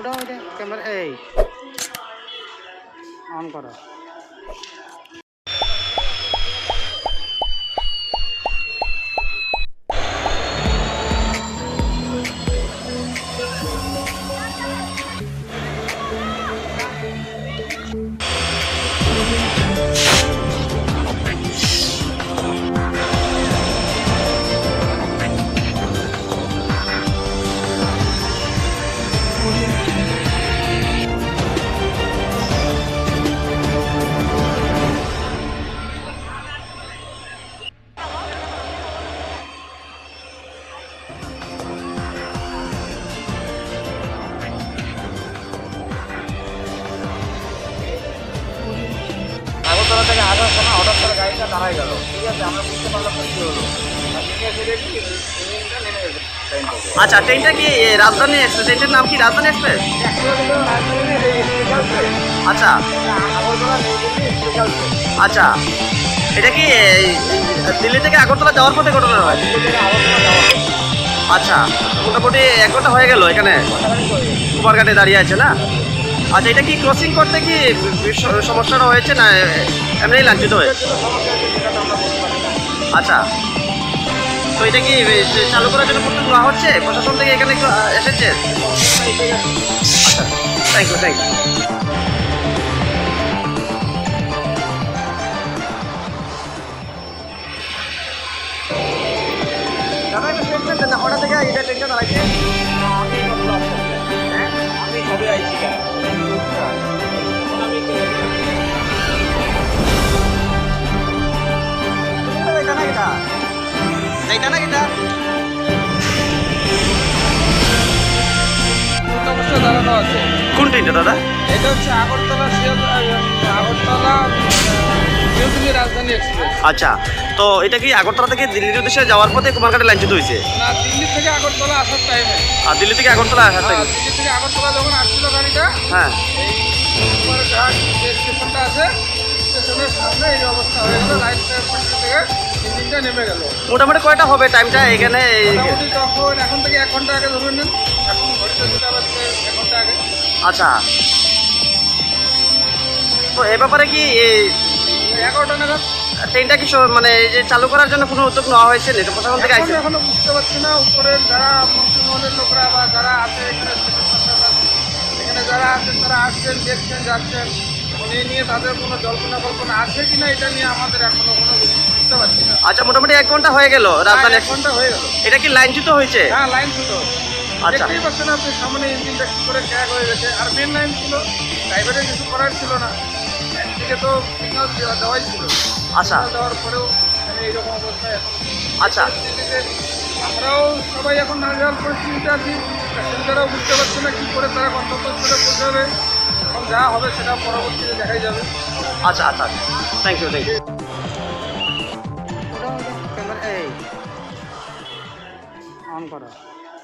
ওটা ওটা ক্যামেরা এই। অন করো। আগরতলা থেকে আসার সময় হঠাৎ করে গাড়িটা দাঁড়ায় গেল। ঠিক আছে, আমরা বুঝতে পারলাম না হলো। আচ্ছা ট্রেনটা কি রাজধানী এক্সপ্রেস ট্রেনটার নাম কি, রাজধানী এক্সপ্রেস আচ্ছা। আচ্ছা। এটা কি দিল্লি থেকে আগরতলা যাওয়ার পথে ঘটনা হয়? আচ্ছা মোটামুটি এক ঘণ্টা হয়ে গেল এখানে। কুমারঘাটে দাঁড়িয়ে আছে, না? আচ্ছা এটা কি ক্রসিং করতে কি সমস্যাটা হয়েছে না, এমনি লাঞ্ছিত হয়ে সমস্যা হচ্ছে সেটা তো? আমরা বলতে পারি না আচ্ছা। তো এটা কি চালু করার জন্য প্রস্তুত নেওয়া হচ্ছে? প্রশাসন থেকে এখানে এসেছে? আচ্ছা থ্যাংক ইউ থ্যাংক ইউ আছে। কোন ট্রেনটা দাদা? এটা হচ্ছে আগরতলা আগরতলা রাজধানী এক্সপ্রেস। আচ্ছা তো এটা কি আগরতলা থেকে দিল্লির উদ্দেশ্যে যাওয়ার পথে কুমারঘাটে লাঞ্ছিত হয়েছে? না দিল্লি থেকে আগরতলা আসার টাইমে আর দিল্লি থেকে আগরতলা আসার টাইম দিল্লি থেকে আগরতলা যখন আসছিল গাড়িটা হ্যাঁ। এই কুমারঘাট যে স্টেশনটা আছে স্টেশনের সামনে এই অবস্থা হয়ে গেল লাইট পয়েন্ট থেকে ইঞ্জিনটা নেমে গেল। মোটামুটি কয়টা হবে? টাইমটা এখানে তখন এখন থেকে এক ঘণ্টা আগে ধরে নিন এখন আচ্ছা। তো এ ব্যাপারে কি এই এগারোটা নাগাদ ট্রেনটা কি মানে এই যে চালু করার জন্য কোনো উদ্যোগ নেওয়া হয়েছে না প্রশাসন থেকে আইছে এখনও বুঝতে পারছি না। উপরের যারা মন্ত্রিমহলের লোকরা বা যারা আছে এখানে যারা আছেন তারা আসছেন দেখছেন যাচ্ছেন। উনি নিয়ে তাদের কোনো জল্পনা কল্পনা আছে কি না এটা নিয়ে আমাদের এখনও কোনো বুঝতে পারছি না। আচ্ছা মোটামুটি এক ঘণ্টা হয়ে গেল রাজধানী এক ঘণ্টা হয়ে গেল। এটা কি লাইনচ্যুত হয়েছে? হ্যাঁ লাইন ছিল আচ্ছা। দেখতেই পাচ্ছেন আপনি সামনে ইঞ্জিনটা কি করে ক্র্যাক হয়ে গেছে। আর মেন লাইন ছিল ড্রাইভারের কিছু করার ছিল না। একদিকে তো সিগন্যাল দেওয়াই ছিল। আচ্ছা। দেওয়ার পরেও এখানে এইরকম অবস্থায় এখন আচ্ছা। আমরাও সবাই এখন নাজেহাল পরিস্থিতিতে আছি। প্যাসেঞ্জারও বুঝতে পারছে না কী করে তারা গন্তব্যস্থলে পৌঁছাবে। এখন যা হবে সেটা পরবর্তীতে দেখাই যাবে। আচ্ছা আচ্ছা। Thank you thank you camera এই অন করো।